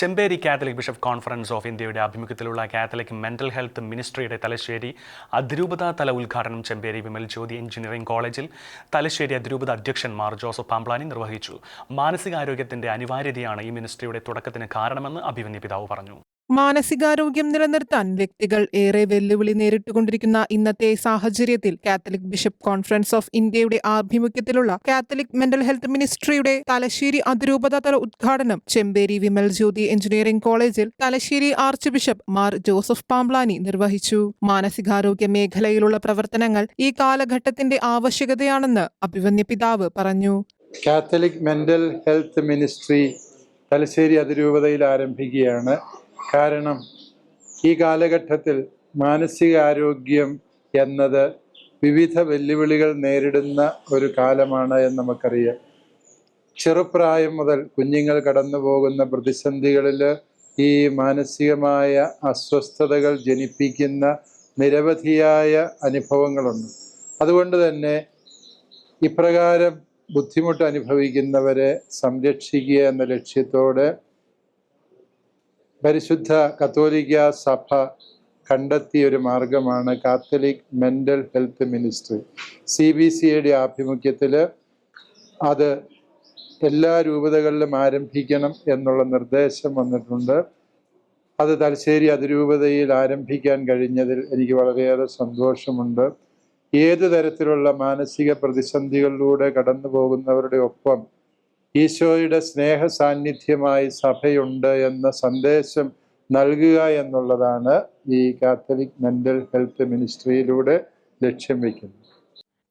Chemperi Catholic bishop conference of ഇന്ത്യയുടെ ആഭിമുഖ്യത്തിലുള്ള Catholic mental health മിനിസ്ട്രിയുടെ തലശ്ശേരി അതിരൂപത തല ഉദ്ഘാടനം ചെമ്പേരി വിമൽ ജ്യോതി എഞ്ചിനീയറിംഗ് കോളേജിൽ തലശ്ശേരി അതിരൂപത അധ്യക്ഷൻ മാർ ജോസഫ് പാംപ്ലാനി നിർവഹിച്ചു. മാനസികാരോഗ്യത്തിന്റെ അനിവാര്യതയാണ് ഈ മിനിസ്ട്രിയുടെ തുടക്കത്തിന് കാരണമെന്ന് അഭിമന്യ പിതാവ് പറഞ്ഞു. മാനസികാരോഗ്യം നിലനിർത്താൻ വ്യക്തികൾ ഏറെ വെല്ലുവിളി നേരിട്ടുകൊണ്ടിരിക്കുന്ന ഇന്നത്തെ സാഹചര്യത്തിൽ കാത്തലിക് ബിഷപ്പ് കോൺഫറൻസ് ഓഫ് ഇന്ത്യയുടെ ആഭിമുഖ്യത്തിലുള്ള കാത്തലിക് മെന്റൽ ഹെൽത്ത് മിനിസ്ട്രിയുടെ തലശ്ശേരി അതിരൂപതാതല ഉദ്ഘാടനം ചെമ്പേരി വിമൽ ജ്യോതി എഞ്ചിനീയറിംഗ് കോളേജിൽ Thalassery archbishop Mar Joseph Pamplany നിർവഹിച്ചു. മാനസികാരോഗ്യ മേഖലയിലുള്ള പ്രവർത്തനങ്ങൾ ഈ കാലഘട്ടത്തിന്റെ ആവശ്യകതയാണെന്ന് അഭിവന്യ പിതാവ് പറഞ്ഞു. Catholic mental health ministry Thalassery അതിരൂപതയിൽ ആരംഭിക്കുകയാണ്. കാരണം ഈ കാലഘട്ടത്തിൽ മാനസികാരോഗ്യം എന്നത് വിവിധ വെല്ലുവിളികൾ നേരിടുന്ന ഒരു കാലമാണ് എന്ന് നമുക്കറിയാം. ചെറുപ്രായം മുതൽ കുഞ്ഞുങ്ങൾ കടന്നു പോകുന്ന പ്രതിസന്ധികളിൽ ഈ മാനസികമായ അസ്വസ്ഥതകൾ ജനിപ്പിക്കുന്ന നിരവധിയായ അനുഭവങ്ങളുണ്ട്. അതുകൊണ്ട് തന്നെ ഇപ്രകാരം ബുദ്ധിമുട്ട് അനുഭവിക്കുന്നവരെ സംരക്ഷിക്കുക എന്ന ലക്ഷ്യത്തോടെ പരിശുദ്ധ കത്തോലിക്ക സഭ കണ്ടെത്തിയ ഒരു മാർഗമാണ് Catholic mental health ministry. C B സിയുടെ ആഭിമുഖ്യത്തിൽ അത് എല്ലാ രൂപതകളിലും ആരംഭിക്കണം എന്നുള്ള നിർദ്ദേശം വന്നിട്ടുണ്ട്. അത് തലശ്ശേരി അതിരൂപതയിൽ ആരംഭിക്കാൻ കഴിഞ്ഞതിൽ എനിക്ക് വളരെയേറെ സന്തോഷമുണ്ട്. ഏത് തരത്തിലുള്ള മാനസിക പ്രതിസന്ധികളിലൂടെ കടന്നു പോകുന്നവരുടെ ഒപ്പം ഈശോയുടെ സ്നേഹ സാന്നിധ്യമായി സഭയുണ്ട് എന്ന സന്ദേശം നൽകുക എന്നുള്ളതാണ് ഈ കാത്തലിക് മെന്റൽ ഹെൽത്ത് മിനിസ്ട്രിയിലൂടെ ലക്ഷ്യം വയ്ക്കുന്നത്.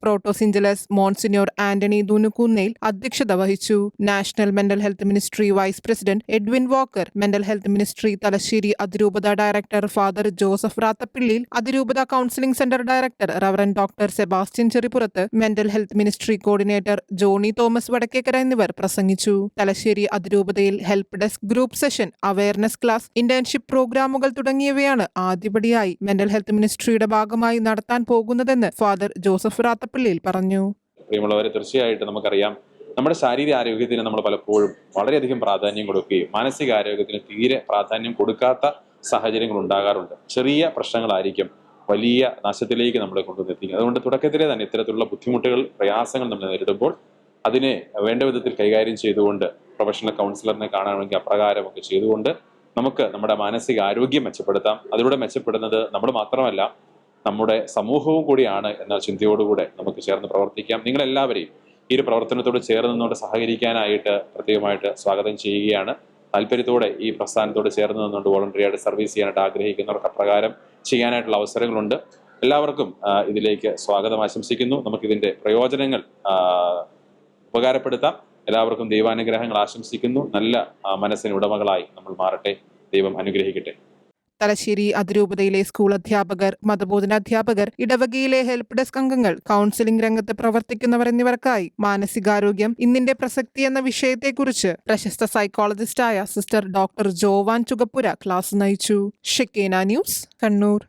പ്രോട്ടോസിഞ്ചലസ് മോൺസിനോർ ആന്റണി ദുനുക്കുന്നയിൽ അധ്യക്ഷത വഹിച്ചു. National mental health ministry vice president Edwin Walker mental health ministry Thalassery അതിരൂപത ഡയറക്ടർ ഫാദർ ജോസഫ് റാത്തപ്പിള്ളിയിൽ അതിരൂപത counselling centre director reverend doctor Sebastian Cherippurath mental health ministry coordinator Johnny Thomas Vadakkekara എന്നിവർ പ്രസംഗിച്ചു. Thalassery അതിരൂപതയിൽ help desk group session awareness class internship പ്രോഗ്രാമുകൾ തുടങ്ങിയവയാണ് ആദ്യപടിയായി mental health മിനിസ്ട്രിയുടെ ഭാഗമായി നടത്താൻ പോകുന്നതെന്ന് ഫാദർ ജോസഫ് റാത്തപ്പിള്ളിയിൽ പറഞ്ഞു. പ്രിയമുള്ളവരെ തീർച്ചയായിട്ടും നമുക്കറിയാം നമ്മുടെ ശാരീരിക ആരോഗ്യത്തിന് നമ്മൾ പലപ്പോഴും വളരെയധികം പ്രാധാന്യം കൊടുക്കുകയും മാനസിക ആരോഗ്യത്തിന് തീരെ പ്രാധാന്യം കൊടുക്കാത്ത സാഹചര്യങ്ങൾ ഉണ്ടാകാറുണ്ട്. ചെറിയ പ്രശ്നങ്ങളായിരിക്കും വലിയ നാശത്തിലേക്ക് നമ്മളെ കൊണ്ടുവന്നെത്തിക്കുക അതുകൊണ്ട് തുടക്കത്തിലെ തന്നെ ഇത്തരത്തിലുള്ള ബുദ്ധിമുട്ടുകൾ പ്രയാസങ്ങൾ നമ്മൾ നേരിടുമ്പോൾ അതിനെ വേണ്ട വിധത്തിൽ കൈകാര്യം ചെയ്തുകൊണ്ട് പ്രൊഫഷണൽ കൗൺസിലറിനെ കാണണമെങ്കിൽ അപ്രകാരമൊക്കെ ചെയ്തുകൊണ്ട് നമുക്ക് നമ്മുടെ മാനസിക ആരോഗ്യം മെച്ചപ്പെടുത്താം. അതിലൂടെ മെച്ചപ്പെടുന്നത് നമ്മൾ മാത്രമല്ല നമ്മുടെ സമൂഹവും കൂടിയാണ് എന്ന ചിന്തയോടുകൂടെ നമുക്ക് ചേർന്ന് പ്രവർത്തിക്കാം. നിങ്ങളെല്ലാവരെയും ഈ ഒരു പ്രവർത്തനത്തോട് ചേർന്ന് നിന്നുകൊണ്ട് സഹകരിക്കാനായിട്ട് പ്രത്യേകമായിട്ട് സ്വാഗതം ചെയ്യുകയാണ്. താല്പര്യത്തോടെ ഈ പ്രസ്ഥാനത്തോട് ചേർന്ന് നിന്നുകൊണ്ട് വോളണ്ടറി ആയിട്ട് സർവീസ് ചെയ്യാനായിട്ട് ആഗ്രഹിക്കുന്നവർക്ക് അപ്രകാരം ചെയ്യാനായിട്ടുള്ള അവസരങ്ങളുണ്ട്. എല്ലാവർക്കും ഇതിലേക്ക് സ്വാഗതം ആശംസിക്കുന്നു. നമുക്കിതിന്റെ പ്രയോജനങ്ങൾ ഉപകാരപ്പെടുത്താം. എല്ലാവർക്കും ദൈവാനുഗ്രഹങ്ങൾ ആശംസിക്കുന്നു. നല്ല മനസ്സിന് ഉടമകളായി നമ്മൾ മാറട്ടെ. ദൈവം അനുഗ്രഹിക്കട്ടെ. തലശ്ശേരി അതിരൂപതയിലെ സ്കൂൾ അധ്യാപകർ മതബോധന അധ്യാപകർ ഇടവകയിലെ ഹെൽപ്പ് ഡെസ്ക് അംഗങ്ങൾ കൗൺസിലിംഗ് രംഗത്ത് പ്രവർത്തിക്കുന്നവർ എന്നിവർക്കായി മാനസികാരോഗ്യം ഇന്നിന്റെ പ്രസക്തി എന്ന വിഷയത്തെക്കുറിച്ച് പ്രശസ്ത സൈക്കോളജിസ്റ്റായ sister doctor Joan Chukappura class നയിച്ചു. Shekinah news Kannur.